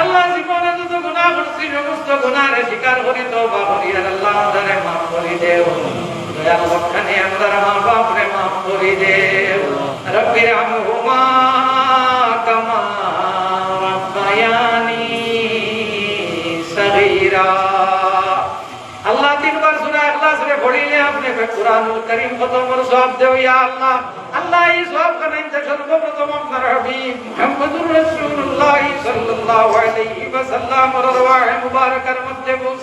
আল্লাহ জীবনে যত গুনাহ করছি সমস্ত গুনাহের স্বীকার করি তওবা করি আল্লাহ আমাদের মাফ করে দেও اللہ تین بار سنا اخلاص سے بھولی نے اپنے قرآن کریم کو تو مر سواب دیو یا اللہ اللہ ہی سواب کا نہیں تھا جن کو پر تو مم کر ابھی محمد رسول اللہ صلی اللہ علیہ وسلم اور دعائیں مبارک کر مت کو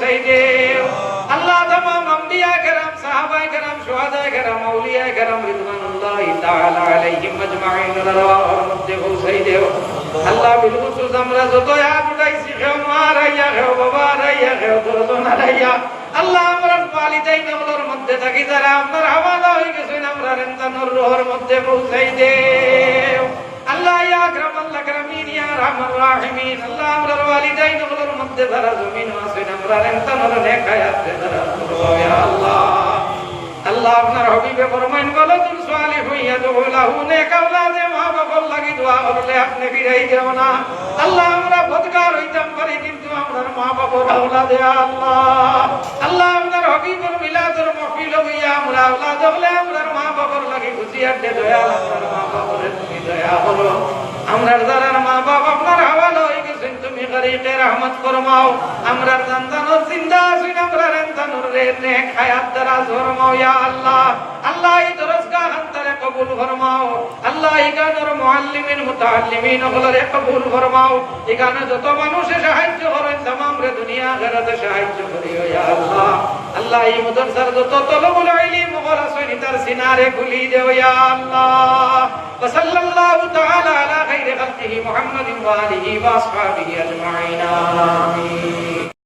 اللہ تمام انبیاء کرام صحابہ کرام شہداء کرام اولیاء کرام رضوان اللہ تعالی علیہم اجمعین اور دعائیں مت کو صحیح دے اللہ بالخصوص ہمرا جو تو یا بڑا سی خمار یا غوبار یا غوبار রাইয়া আল্লাহ আমরা ওয়ালিদাইন আমলের মধ্যে থাকি, যারা আপনার হাওয়ালা হয়ে আল্লাহ ইয়া আকরাম আল্লাহ কারামিন, ইয়া রাহমান রাহিমিন, আল্লাহ আমরা ওয়ালিদাইন আমলের বলো তুম সালিহ হইয়া দুলাহু দোয়া করলে আপনি ফিরাই দেও না। আল্লাহ আমরা বদকার হইতাম পারি, কিন্তু আপনার মা বাবার আওলাদে আল্লাহ। আল্লাহ আপনার হবিবের মিলাদের মহফিল হইয়া আমরা আওলাদ হলে আমরার মা বাবার লাগি খুশি আড্ডে দয়াল আপনার মা বাবার তুমি দয়া করো। আমরার যারা মা বাপ আপনার হাওয়ালা হয়ে গেছেন, তুমি গরিকে রহমত ফরমাও আমরার সন্তানর জিন্দা আছেন আমরা সন্তানর রে নেক হায়াত দ্বারা ফরমাও ইয়া আল্লাহ আল্লাহ এই দরজগাহ অন্তরে কবুল ফরমাও। আল্লাহ ইগানোর মুআল্লিমিন, মুতাআল্লিমিন হলরে কবুল ফরমাও। ইগানো যত মানুষে সাহায্য করেন तमाम রে দুনিয়া আখিরাতে সাহায্য করিও ইয়া আল্লাহ। আল্লাহ এই মাদ্রাসার যত তলবুল ইলম ওরাসুল তার সিনারে খুলি দেও ইয়া আল্লাহ। সাল্লাল্লাহু তাআলা আলা খাইরি খালকিহি মুহাম্মাদিন ওয়া আলিহি ওয়া আসহাবিহি আজমাইন, আমিন।